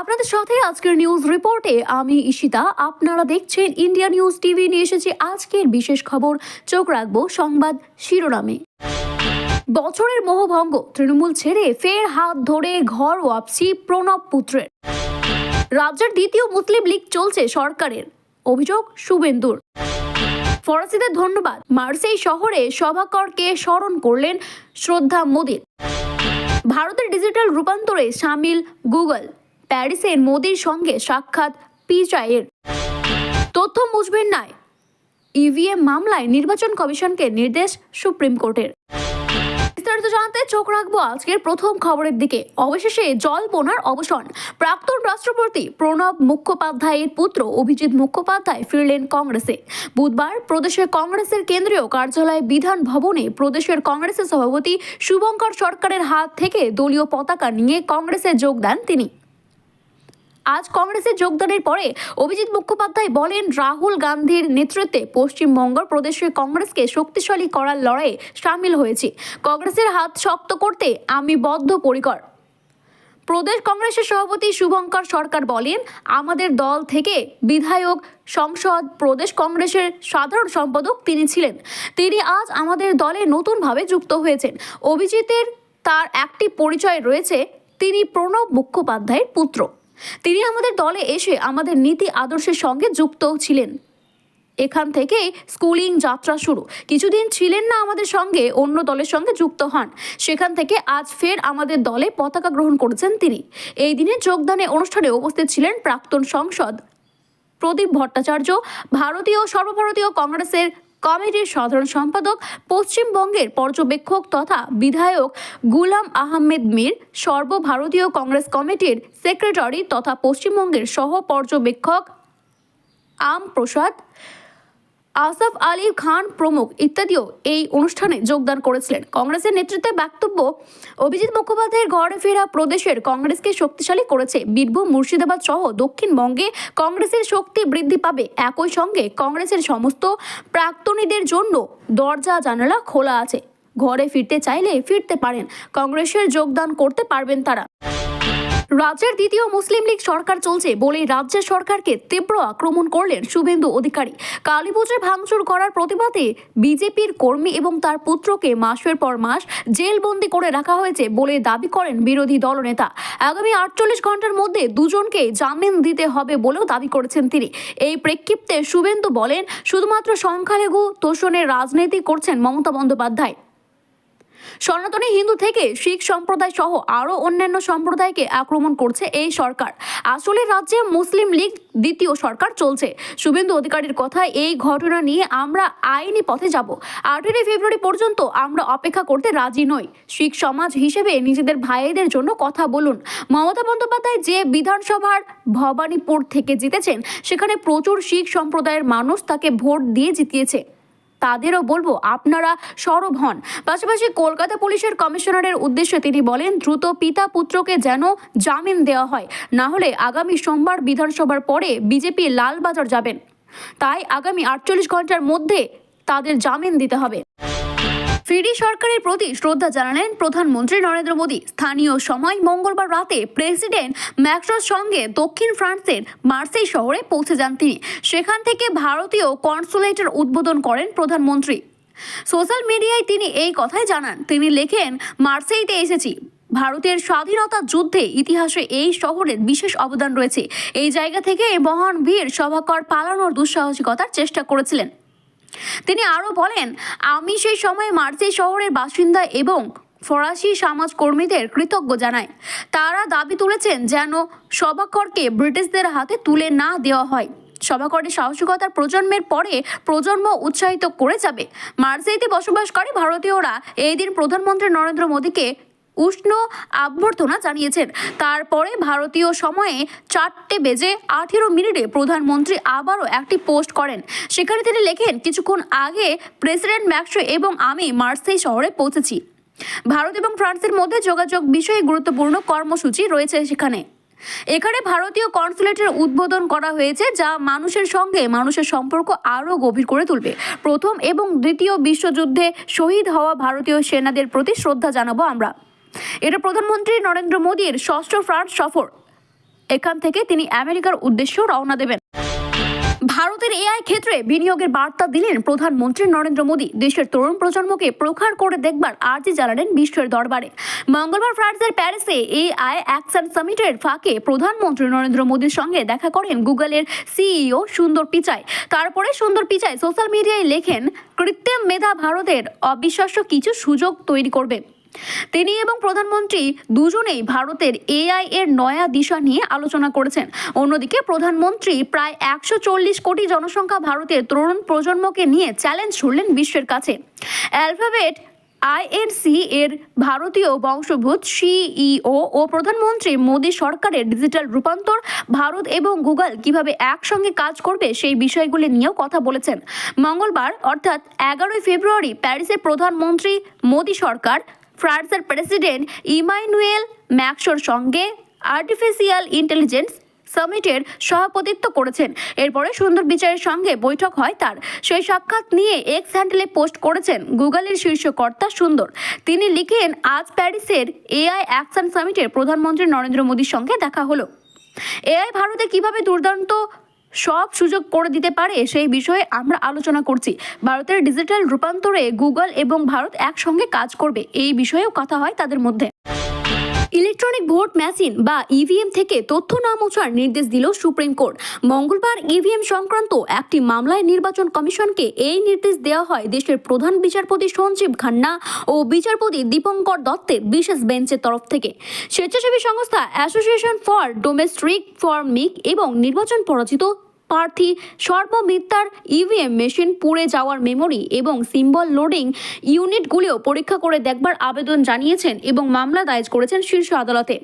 আপনাদের সাথে আজকের নিউজ রিপোর্টে আমি ঈশিতা। আপনারা দেখছেন ইন্ডিয়া নিউজ টিভি নিয়ে এসেছি আজকের বিশেষ খবর। চোখ রাখব সংবাদ শিরোনামে। বছরের মোহভঙ্গ, তৃণমূল ছেড়ে ফের হাত ধরে ঘর ওয়াপসি প্রণব পুত্রের। রাজ্যের দ্বিতীয় মুসলিম লীগ চলছে সরকারের। অভিযোগ, শুভেন্দুর। ফরাসিদের ধন্যবাদ, মার্সেই শহরে সভাকরকে স্মরণ করলেন শ্রদ্ধা মোদীর। ভারতের ডিজিটাল রূপান্তরে সামিল গুগল। প্যারিসে মোদির সঙ্গে সাক্ষাৎ পিচাইয়ের তথ্য মুছবেন নাই ইভিএম মামলায় নির্বাচন কমিশনকে নির্দেশ সুপ্রিম কোর্টের। বিস্তারিত জানতে চোখ রাখব আজকের প্রথম খবরের দিকে। অবশেষে জল্পনার অবসান। প্রাক্তন রাষ্ট্রপতি প্রণব মুখোপাধ্যায়ের পুত্র অভিজিৎ মুখোপাধ্যায় ফিরলেন কংগ্রেসে। বুধবার প্রদেশের কংগ্রেসের কেন্দ্রীয় কার্যালয় বিধান ভবনে প্রদেশের কংগ্রেসের সভাপতি শুভঙ্কর সরকারের হাত থেকে দলীয় পতাকা নিয়ে কংগ্রেসে যোগ দেন তিনি। আজ কংগ্রেসে যোগদানের পরে অভিজিৎ মুখোপাধ্যায় বলেন, রাহুল গান্ধীর নেতৃত্বে পশ্চিমবঙ্গ প্রদেশের কংগ্রেসকে শক্তিশালী করার লড়াইয়ে সামিল হয়েছি। কংগ্রেসের হাত শক্ত করতে আমি বদ্ধপরিকর। প্রদেশ কংগ্রেসের সভাপতি শুভঙ্কর সরকার বলেন, আমাদের দল থেকে বিধায়ক, সংসদ, প্রদেশ কংগ্রেসের সাধারণ সম্পাদক তিনি ছিলেন। তিনি আজ আমাদের দলে নতুনভাবে যুক্ত হয়েছেন। অভিজিতের তার একটি পরিচয় রয়েছে, তিনি প্রণব মুখোপাধ্যায়ের পুত্র। তিনি আমাদের দলে এসে আমাদের নীতি আদর্শের সঙ্গে যুক্ত ছিলেন। এখান থেকেই স্কুলিং যাত্রা শুরু। কিছুদিন ছিলেন না আমাদের সঙ্গে, অন্য দলের সঙ্গে যুক্ত হন। সেখান থেকে আজ ফের আমাদের দলে পতাকা গ্রহণ করেছেন তিনি। এই দিনে যোগদানে অনুষ্ঠানে উপস্থিত ছিলেন প্রাক্তন সংসদ প্রদীপ ভট্টাচার্য, ভারতীয় সর্বভারতীয় কংগ্রেসের কমিটির সাধারণ সম্পাদক, পশ্চিমবঙ্গের পর্যবেক্ষক তথা বিধায়ক গুলাম আহমেদ মীর, সর্বভারতীয় কংগ্রেস কমিটির সেক্রেটারি তথা পশ্চিমবঙ্গের সহ পর্যবেক্ষক আম প্রসাদ আসফ আলী খান প্রমুখ ইত্যাদিও এই অনুষ্ঠানে যোগদান করেছিলেন। কংগ্রেসের নেতৃত্বে বক্তব্য, অভিজিৎ মুখোপাধ্যায়ের ঘরে ফেরা প্রদেশের কংগ্রেসকে শক্তিশালী করেছে বীরভূম মুর্শিদাবাদ সহ দক্ষিণবঙ্গে। কংগ্রেসের শক্তি বৃদ্ধি পাবে একই সঙ্গে কংগ্রেসের সমস্ত প্রাক্তনীদের জন্য দরজা জানালা খোলা আছে। ঘরে ফিরতে চাইলে ফিরতে পারেন। কংগ্রেসের যোগদান করতে পারবেন তারা। রাজ্যের দ্বিতীয় মুসলিম লীগ সরকার চলছে বলে রাজ্যের সরকারকে তীব্র আক্রমণ করলেন শুভেন্দু অধিকারী। কালী পুজোয় ভাঙচুর করার প্রতিবাদে বিজেপির কর্মী এবং তার পুত্রকে মাসের পর মাস জেলবন্দি করে রাখা হয়েছে বলে দাবি করেন বিরোধী দলনেতা। আগামী আটচল্লিশ ঘণ্টার মধ্যে দুজনকে জামিন দিতে হবে বলেও দাবি করেছেন তিনি। এই প্রেক্ষিপ্তে শুভেন্দু বলেন, শুধুমাত্র সংখ্যালঘু তোষণের রাজনীতি করছেন মমতা বন্দ্যোপাধ্যায়। সনাতনী হিন্দু থেকে শিখ সম্প্রদায় সহ আরও অন্যান্য সম্প্রদায়কে আক্রমণ করছে এই সরকার। আসলে রাজ্যে মুসলিম লীগ দ্বিতীয় সরকার চলছে। শুভেন্দু অধিকারীর কথায় এই ঘটনা নিয়ে আমরা আইনি পথে যাব। আঠেরোই ফেব্রুয়ারি পর্যন্ত আমরা অপেক্ষা করতে রাজি নই। শিখ সমাজ হিসেবে নিজেদের ভাইদের জন্য কথা বলুন। মমতা বন্দ্যোপাধ্যায় যে বিধানসভার ভবানীপুর থেকে জিতেছেন, সেখানে প্রচুর শিখ সম্প্রদায়ের মানুষ তাকে ভোট দিয়ে জিতিয়েছে। তাদেরও বলব আপনারা সরব হন। পাশাপাশি কলকাতা পুলিশের কমিশনারের উদ্দেশ্যে তিনি বলেন, দ্রুত পিতা পুত্রকে যেন জামিন দেওয়া হয়, না হলে আগামী সোমবার বিধানসভার পরে বিজেপি লালবাজার যাবেন। তাই আগামী আটচল্লিশ ঘণ্টার মধ্যে তাদের জামিন দিতে হবে। ফিডি সরকারের প্রতি শ্রদ্ধা জানালেন প্রধানমন্ত্রী নরেন্দ্র মোদী। স্থানীয় সময় মঙ্গলবার রাতে প্রেসিডেন্ট ম্যাক্রোর সঙ্গে দক্ষিণ ফ্রান্সের মার্সেই শহরে পৌঁছে যান তিনি। সেখান থেকে ভারতীয় কনসুলেটের উদ্বোধন করেন প্রধানমন্ত্রী। সোশ্যাল মিডিয়ায় তিনি এই কথাই জানান। তিনি লেখেন, মার্সেইতে এসেছি। ভারতের স্বাধীনতা যুদ্ধে ইতিহাসে এই শহরের বিশেষ অবদান রয়েছে। এই জায়গা থেকে মহান বীর সভাকর পালানোর দুঃসাহসিকতার চেষ্টা করেছিলেন। তিনি আরও বলেন, আমি সেই সময় মার্সেই শহরের বাসিন্দা এবং ফরাসি সমাজকর্মীদের কৃতজ্ঞ জানাই। তারা দাবি তুলেছেন যেন সভাকরকে ব্রিটিশদের হাতে তুলে না দেওয়া হয়। সভাকরের সাহসিকতার প্রজন্মের পরে প্রজন্ম উৎসাহিত করে যাবে। মার্সেইতে বসবাসকারী ভারতীয়রা এই দিন প্রধানমন্ত্রী নরেন্দ্র মোদীকে উষ্ণ অভ্যর্থনা জানিয়েছেন। তারপরে ভারতীয় সময়ে চারটে বেজে আঠেরো মিনিটে প্রধানমন্ত্রী আবারও একটি পোস্ট করেন। সেখানে তিনি লেখেন, কিছুক্ষণ আগে প্রেসিডেন্ট ম্যাক্সো এবং আমি মার্সেই শহরে পৌঁছেছি। ভারত এবং ফ্রান্সের মধ্যে যোগাযোগ বিষয়ে গুরুত্বপূর্ণ কর্মসূচি রয়েছে সেখানে। এখানে ভারতীয় কনসুলেটের উদ্বোধন করা হয়েছে, যা মানুষের সঙ্গে মানুষের সম্পর্ক আরও গভীর করে তুলবে। প্রথম এবং দ্বিতীয় বিশ্বযুদ্ধে শহীদ হওয়া ভারতীয় সেনাদের প্রতি শ্রদ্ধা জানাব আমরা। এটা প্রধানমন্ত্রী নরেন্দ্র মোদীর ষষ্ঠ ফ্রান্স সফর। এখান থেকে তিনি আমেরিকার উদ্দেশ্যেও রওনা দেবেন। ভারতের এআই ক্ষেত্রে বিনিয়োগের বার্তা দিলেন প্রধানমন্ত্রী নরেন্দ্র মোদী। দেশের তরুণ প্রজন্মকে প্রখার করে দেখবার আর্জি জানালেন বিশ্বের দরবারে। মঙ্গলবার ফ্রান্সের প্যারিসে এআই অ্যাকশন সামিটের ফাঁকে প্রধানমন্ত্রী নরেন্দ্র মোদীর সঙ্গে দেখা করেন গুগলের সিইও সুন্দর পিচাই। তারপরে সুন্দর পিচাই সোশ্যাল মিডিয়ায় লেখেন, কৃত্রিম মেধা ভারতের অবিশ্বাস্য কিছু সুযোগ তৈরি করবে। তিনি এবং প্রধানমন্ত্রী দুজনেই ভারতের এআই এর নয়া দিশা নিয়ে আলোচনা করেছেন। অন্যদিকে প্রধানমন্ত্রী প্রায় একশো চল্লিশ কোটি জনসংখ্যা ভারতের তরুণ প্রজন্মকে নিয়ে চ্যালেঞ্জ ছুড়লেন বিশ্বের কাছে। অ্যালফাবেট আইএনসি এর ভারতীয় বংশোদ্ভূত সিইও ও প্রধানমন্ত্রী মোদী সরকারের ডিজিটাল রূপান্তর, ভারত এবং গুগল কীভাবে একসঙ্গে কাজ করবে সেই বিষয়গুলি নিয়েও কথা বলেছেন। মঙ্গলবার, অর্থাৎ এগারোই ফেব্রুয়ারি, প্যারিসে প্রধানমন্ত্রী মোদী সরকার ফ্রান্সের প্রেসিডেন্ট ইমানুয়েল ম্যাক্সোর সঙ্গে আর্টিফিশিয়াল ইন্টেলিজেন্স সামিটের সভাপতিত্ব করেছেন। এরপরে সুন্দর বিচারের সঙ্গে বৈঠক হয় তার। সেই সাক্ষাৎ নিয়ে এক্স হ্যান্ডেলে পোস্ট করেছেন গুগলের শীর্ষ কর্তা সুন্দর। তিনি লিখেন, আজ প্যারিসের এআই অ্যাকশন সামিটের প্রধানমন্ত্রী নরেন্দ্র মোদীর সঙ্গে দেখা হলো। এআই ভারতে কীভাবে দুর্দান্ত সব সুযোগ করে দিতে পারে সেই বিষয়ে আমরা আলোচনা করছি। ভারতের ডিজিটাল রূপান্তরে গুগল এবং ভারত একসঙ্গে কাজ করবে, এই বিষয়েও কথা হয় তাদের মধ্যে। ইলেকট্রনিক ভোট মেশিন বা ইভিএম থেকে তথ্য না মোছার নির্দেশ দিল সুপ্রিম কোর্ট। মঙ্গলবার ইভিএম সংক্রান্ত একটি মামলায় নির্বাচন কমিশনকে এই নির্দেশ দেওয়া হয় দেশের প্রধান বিচারপতি সঞ্জীব খান্না ও বিচারপতি দীপঙ্কর দত্তের বিশেষ বেঞ্চের তরফ থেকে। স্বেচ্ছাসেবী সংস্থা অ্যাসোসিয়েশন ফর ডোমেস্ট্রিক ফর্মিক এবং নির্বাচন পরাজিত প্রার্থী সর্বমিত্তার ইভিএম মেশিন পুড়ে যাওয়ার মেমোরি এবং সিম্বল লোডিং ইউনিটগুলিও পরীক্ষা করে দেখবার আবেদন জানিয়েছেন এবং মামলা দায়ের করেছেন শীর্ষ আদালতে।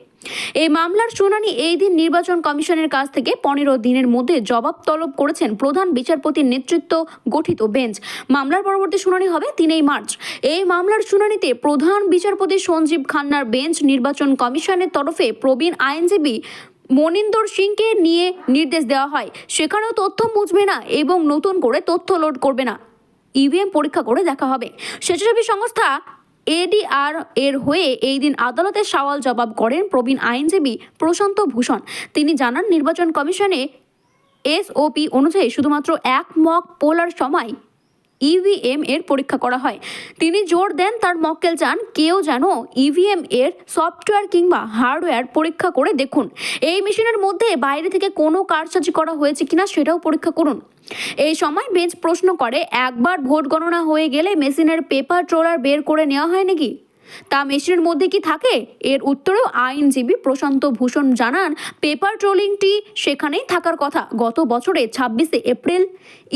এই মামলার শুনানি এই দিন নির্বাচন কমিশনের কাছ থেকে পনেরো দিনের মধ্যে জবাব তলব করেছেন প্রধান বিচারপতির নেতৃত্ব গঠিত বেঞ্চ। মামলার পরবর্তী শুনানি হবে তিনই মার্চ। এই মামলার শুনানিতে প্রধান বিচারপতি সঞ্জীব খান্নার বেঞ্চ নির্বাচন কমিশনের তরফে প্রবীণ আইনজীবী মনিন্দর সিংকে নিয়ে নির্দেশ দেওয়া হয়। সেখানেও তথ্য মুছবে না এবং নতুন করে তথ্য লোড করবে না। ইভিএম পরীক্ষা করে দেখা হবে। স্বেচ্ছাসেবী সংস্থা এডিআর এর হয়ে এই দিন আদালতে সওয়াল জবাব করেন প্রবীণ আইনজীবী প্রশান্ত ভূষণ। তিনি জানান, নির্বাচন কমিশনে এসওপি অনুযায়ী শুধুমাত্র এক মক পোলার সময় ইভিএম এর পরীক্ষা করা হয়। তিনি জোর দেন তার মক্কেল চান কেউ যেন ইভিএম এর সফটওয়্যার কিংবা হার্ডওয়্যার পরীক্ষা করে দেখুন। এই মেশিনের মধ্যে বাইরে থেকে কোনো কারসাজি করা হয়েছে কিনা সেটাও পরীক্ষা করুন। এই সময় বেঞ্চ প্রশ্ন করে, একবার ভোট গণনা হয়ে গেলে মেশিনের পেপার ট্রোলার বের করে নেওয়া হয় নাকি? তা মেশিনের মধ্যে কি থাকে? এর উত্তরেও আইনজীবী প্রশান্ত ভূষণ জানান, পেপার ট্রোলিংটি সেখানেই থাকার কথা। গত বছরে ছাব্বিশে এপ্রিল,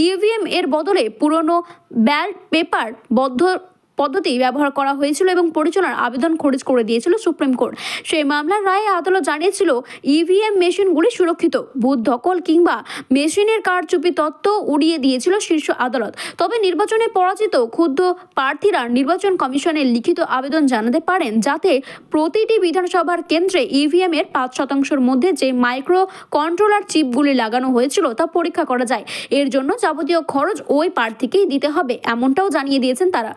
ইভিএম এর বদলে পুরনো ব্যালট পেপার বদ্ধ পদ্ধতি ব্যবহার করা হয়েছিল এবং পরিচালনার আবেদন খারিজ করে দিয়েছিল সুপ্রিম কোর্ট। সেই মামলার রায়ে আদালত জানিয়েছিল ইভিএম মেশিনগুলি সুরক্ষিত, বুথ দখল কিংবা মেশিনের কারচুপি তত্ত্ব উড়িয়ে দিয়েছিল শীর্ষ আদালত। তবে নির্বাচনে পরাজিত ক্ষুব্ধ প্রার্থীরা নির্বাচন কমিশনের লিখিত আবেদন জানাতে পারেন, যাতে প্রতিটি বিধানসভার কেন্দ্রে ইভিএম এর পাঁচ শতাংশের মধ্যে যে মাইক্রো কন্ট্রোলার চিপগুলি লাগানো হয়েছিল তা পরীক্ষা করা যায়। এর জন্য যাবতীয় খরচ ওই প্রার্থীকেই দিতে হবে, এমনটাও জানিয়ে দিয়েছেন তারা।